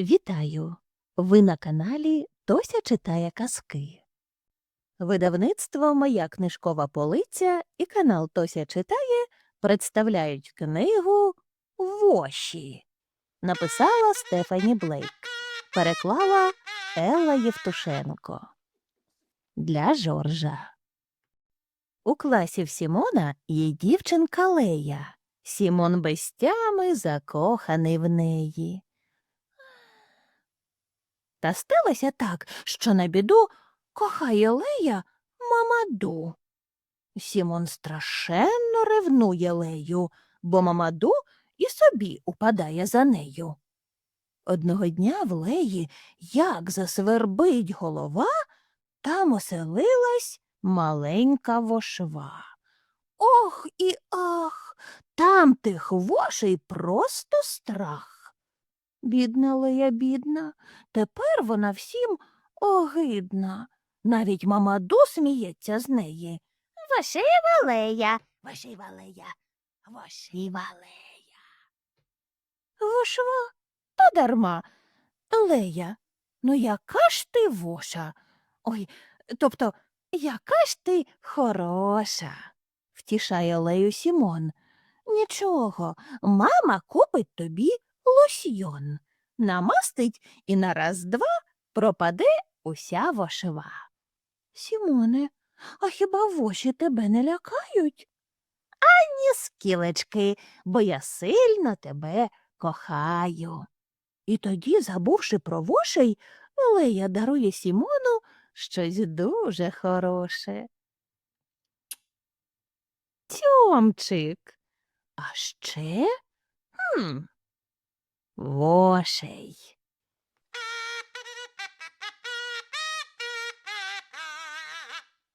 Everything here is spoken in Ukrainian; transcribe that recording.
Вітаю! Ви на каналі Тося читає казки. Видавництво Моя книжкова полиця і канал Тося читає представляють книгу Воші. Написала Стефані Блейк. Переклала Елла Євтушенко. Для Жоржа. У класі в Сімона є дівчинка Лея. Сімон без тями закоханий в неї. Та сталося так, що на біду кохає Лея Мамаду. Сімон страшенно ревнує Лею, бо Мамаду і собі упадає за нею. Одного дня в Леї як засвербить голова, там оселилась маленька вошва. Ох і ах, там тих вошей просто страх. Бідна Лея, бідна, тепер вона всім огидна. Навіть мамаду сміється з неї. Вошива Лея. Вошива Лея, вошива Лея. Вошва? Та дарма. Лея, ну яка ж ти воша? Ой, тобто, яка ж ти хороша, втішає Лею Сімон. Нічого, мама купить тобі лосьйон, намастить і на раз-два пропаде уся вошива. Сімоне, а хіба воші тебе не лякають? Ані скілечки, бо я сильно тебе кохаю. І тоді, забувши про вошей, Лея дарує Сімону щось дуже хороше. Тьомчик. А ще хм, вошей.